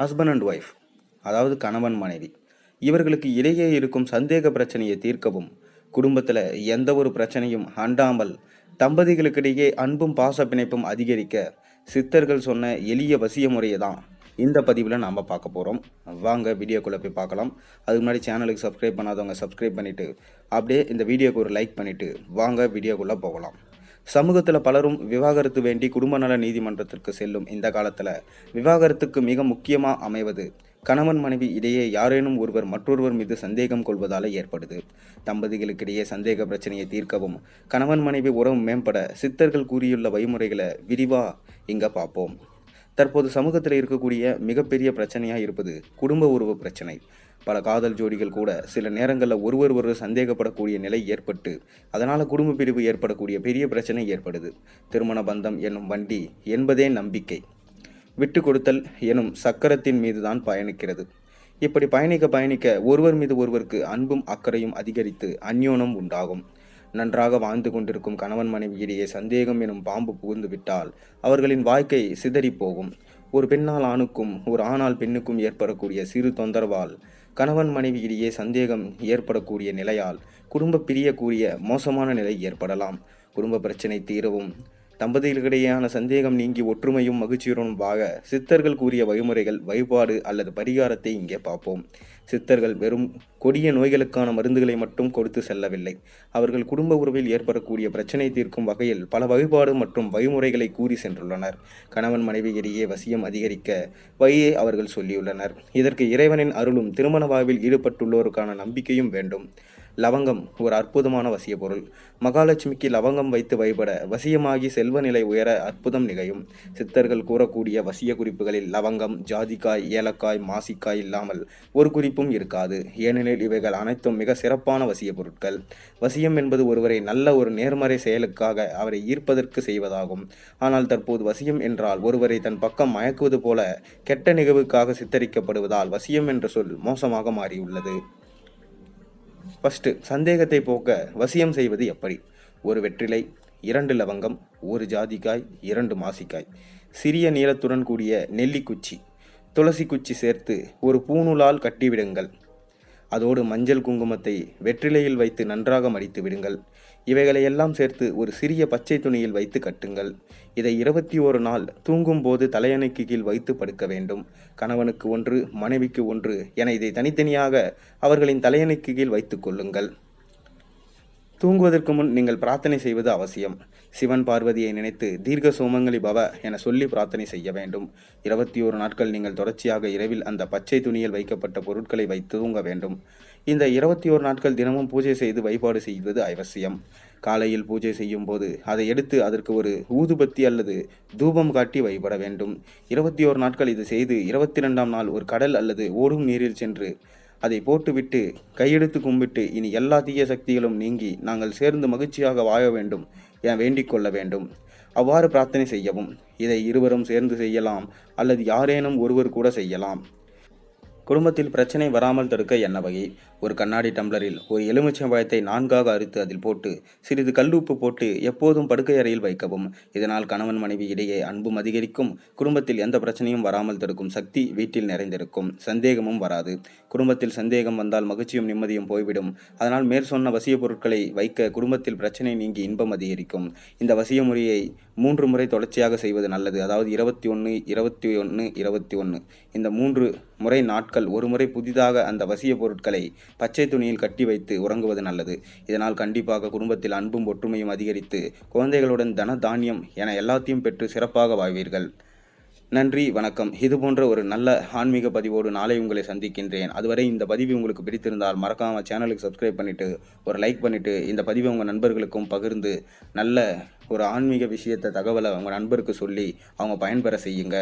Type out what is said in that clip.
Husband and wife அதாவது கணவன் மனைவி. இவர்களுக்கு இடையே இருக்கும் சந்தேக பிரச்சனையை தீர்க்கவும் குடும்பத்தில் எந்த ஒரு பிரச்சனையும் அண்டாமல் தம்பதிகளுக்கிடையே அன்பும் பாச பிணைப்பும் அதிகரிக்க சித்தர்கள் சொன்ன எளிய வசிய முறையை தான் இந்த பதிவில் நாம் பார்க்க போகிறோம் வாங்க வீடியோக்குள்ளே போய் பார்க்கலாம். அதுக்கு முன்னாடி சேனலுக்கு சப்ஸ்கிரைப் பண்ணாதவங்க சப்ஸ்கிரைப் பண்ணிவிட்டு அப்படியே இந்த வீடியோக்கு ஒரு லைக் பண்ணிவிட்டு வாங்க வீடியோக்குள்ளே போகலாம். சமூகத்தில் பலரும் விவாகரத்து வேண்டி குடும்ப நல நீதிமன்றத்திற்கு செல்லும் இந்த காலத்தில் விவாகரத்துக்கு மிக முக்கியமாக அமைவது கணவன் மனைவி இடையே யாரேனும் ஒருவர் மற்றொருவர் மீது சந்தேகம் கொள்வதால் ஏற்படுது. தம்பதிகளுக்கிடையே சந்தேக பிரச்சனையை தீர்க்கவும் கணவன் மனைவி உறவு மேம்பட சித்தர்கள் கூறியுள்ள வழிமுறைகளை விரிவாக இங்கே பார்ப்போம். தற்போது சமூகத்தில் இருக்கக்கூடிய மிகப்பெரிய பிரச்சனையாக இருப்பது குடும்ப உறவு பிரச்சனை. பல காதல் ஜோடிகள் கூட சில நேரங்களில் ஒருவர் ஒருவர் சந்தேகப்படக்கூடிய நிலை ஏற்பட்டு அதனால் குடும்ப பிரிவு ஏற்படக்கூடிய பெரிய பிரச்சனை ஏற்படுது. திருமண பந்தம் என்னும் வண்டி என்பதே நம்பிக்கை. விட்டு கொடுத்தல் எனும் சக்கரத்தின் மீதுதான் பயணிக்கிறது. இப்படி பயணிக்க பயணிக்க ஒருவர் மீது ஒருவருக்கு அன்பும் அக்கறையும் அதிகரித்து அந்யோனம் உண்டாகும். நன்றாக வாழ்ந்து கொண்டிருக்கும் கணவன் மனைவியிடையே சந்தேகம் எனும் பாம்பு புகுந்து விட்டால் அவர்களின் வாழ்க்கை சிதறி போகும். ஒரு பெண்ணால் ஆணுக்கும் ஒரு ஆணால் பெண்ணுக்கும் ஏற்படக்கூடிய சிறு தொந்தரவால் கணவன் மனைவியிடையே சந்தேகம் ஏற்படக்கூடிய நிலையால் குடும்ப பிரியக்கூடிய மோசமான நிலை ஏற்படலாம். குடும்ப பிரச்சனை தீரவும் தம்பதிகளுக்கிடையான சந்தேகம் நீங்கி ஒற்றுமையும் மகிழ்ச்சியுடன் வாழ சித்தர்கள் கூறிய வழிமுறைகள் வழிபாடு அல்லது பரிகாரத்தை இங்கே பார்ப்போம். சித்தர்கள் வெறும் கொடிய நோய்களுக்கான மருந்துகளை மட்டும் கொடுத்து செல்லவில்லை. அவர்கள் குடும்ப உறவில் ஏற்படக்கூடிய பிரச்சனை தீர்க்கும் வகையில் பல வழிபாடு மற்றும் வழிமுறைகளை கூறி சென்றுள்ளனர். கணவன் மனைவியிடையே வசியம் அதிகரிக்க வழியை அவர்கள் சொல்லியுள்ளனர். இதற்கு இறைவனின் அருளும் திருமண வாழ்வில் ஈடுபட்டுள்ளோருக்கான நம்பிக்கையும் வேண்டும். லவங்கம் ஒரு அற்புதமான வசிய பொருள் மகாலட்சுமிக்கு லவங்கம் வைத்து வழிபட வசியமாகி செல்வ நிலை உயர அற்புதம் நிகழும். சித்தர்கள் கூறக்கூடிய வசிய குறிப்புகளில் லவங்கம் ஜாதிக்காய் ஏலக்காய் மாசிக்காய் இல்லாமல் ஒரு குறிப்பும் இருக்காது. ஏனெனில் இவைகள் அனைத்தும் மிக சிறப்பான வசிய பொருட்கள் வசியம் என்பது ஒருவரை நல்ல ஒரு நேர்மறை செயலுக்காக அவரை ஈர்ப்பதற்கு செய்வதாகும். ஆனால் தற்போது வசியம் என்றால் ஒருவரை தன் பக்கம் மயக்குவது போல கெட்ட நிகழ்வுக்காக சித்தரிக்கப்படுவதால் வசியம் என்ற சொல் மோசமாக மாறியுள்ளது. ஃபஸ்ட்டு சந்தேகத்தை போக்க வசியம் செய்வது எப்படி? ஒரு வெற்றிலை இரண்டு லவங்கம் ஒரு ஜாதிக்காய் இரண்டு மாசிக்காய். சிறிய நீளத்துடன் கூடிய நெல்லிக்குச்சி துளசி குச்சி சேர்த்து ஒரு பூணூலால் கட்டிவிடுங்கள். அதோடு மஞ்சள் குங்குமத்தை வெற்றிலையில் வைத்து நன்றாக மடித்து விடுங்கள். இவைகளை எல்லாம் சேர்த்து ஒரு சிறிய பச்சை துணியில் வைத்து கட்டுங்கள். இதை இருபத்தி ஒரு நாள் தூங்கும் போது தலையணைக்கு கீழ் வைத்து படுக்க வேண்டும். கணவனுக்கு ஒன்று மனைவிக்கு ஒன்று என இதை தனித்தனியாக அவர்களின் தலையணைக்கு கீழ் வைத்துக் கொள்ளுங்கள். தூங்குவதற்கு முன் நீங்கள் பிரார்த்தனை செய்வது அவசியம். சிவன் பார்வதியை நினைத்து தீர்க்க சோமங்களி பவ என சொல்லி பிரார்த்தனை செய்ய வேண்டும். இருபத்தி ஓரு நாட்கள் நீங்கள் தொடர்ச்சியாக இரவில் அந்த பச்சை துணியில் வைக்கப்பட்ட பொருட்களை வைத்து தூங்க வேண்டும். இந்த இருபத்தி ஓரு நாட்கள் தினமும் பூஜை செய்து வழிபாடு செய்வது அவசியம். காலையில் பூஜை செய்யும் போது அதை எடுத்து அதற்கு ஒரு ஊதுபத்தி அல்லது தூபம் காட்டி வழிபட வேண்டும். இருபத்தி ஓரு நாட்கள் இது செய்து இருபத்தி ரெண்டாம் நாள் ஒரு கடல் அல்லது ஓடும் நீரில் சென்று அதை போட்டுவிட்டு கையெடுத்து கும்பிட்டு இனி எல்லா தீய சக்திகளும் நீங்கி நாங்கள் சேர்ந்து மகிழ்ச்சியாக வாழ வேண்டும் என வேண்டிக் கொள்ள வேண்டும். அவ்வாறு பிரார்த்தனை செய்யவும் இதை இருவரும் சேர்ந்து செய்யலாம் அல்லது யாரேனும் ஒருவர் கூட செய்யலாம். குடும்பத்தில் பிரச்சனை வராமல் தடுக்க என்ன வகை? ஒரு கண்ணாடி டம்ளரில் ஒரு எலுமிச்சை பழத்தை நான்காக அறுத்து அதில் போட்டு சிறிது கல்லுப்பு போட்டு எப்போதும் படுக்கை அறையில் வைக்கவும். இதனால் கணவன் மனைவி இடையே அன்பும் அதிகரிக்கும். குடும்பத்தில் எந்த பிரச்சனையும் வராமல் தடுக்கும் சக்தி வீட்டில் நிறைந்திருக்கும். சந்தேகமும் வராது. குடும்பத்தில் சந்தேகம் வந்தால் மகிழ்ச்சியும் நிம்மதியும் போய்விடும். அதனால் மேற் சொன்ன வசிய பொருட்களை வைக்க குடும்பத்தில் பிரச்சனை நீங்கி இன்பம் அதிகரிக்கும். இந்த வசிய முறையை மூன்று முறை தொடர்ச்சியாக செய்வது நல்லது. அதாவது இருபத்தி ஒன்று இருபத்தி ஒன்று இருபத்தி ஒன்று இந்த மூன்று முறை நாட்கள் ஒருமுறை புதிதாக அந்த வசிய பொருட்களை பச்சை துணியில் கட்டி வைத்து உறங்குவது நல்லது. இதனால் கண்டிப்பாக குடும்பத்தில் அன்பும் ஒற்றுமையும் அதிகரித்து குழந்தைகளுடன் தன தானியம் என எல்லாத்தையும் பெற்று சிறப்பாக வாழ்வீர்கள். நன்றி வணக்கம். இது போன்ற ஒரு நல்ல ஆன்மீக பதிவோடு நாளை உங்களை சந்திக்கின்றேன். அதுவரை இந்த பதிவு உங்களுக்கு பிடித்திருந்தால் மறக்காம சேனலுக்கு சப்ஸ்கிரைப் பண்ணிவிட்டு ஒரு லைக் பண்ணிவிட்டு இந்த பதிவை உங்கள் நண்பர்களுக்கும் பகிர்ந்து நல்ல ஒரு ஆன்மீக விஷயத்தை தகவலை உங்கள் நண்பருக்கு சொல்லி அவங்க பயன்பெற செய்யுங்க.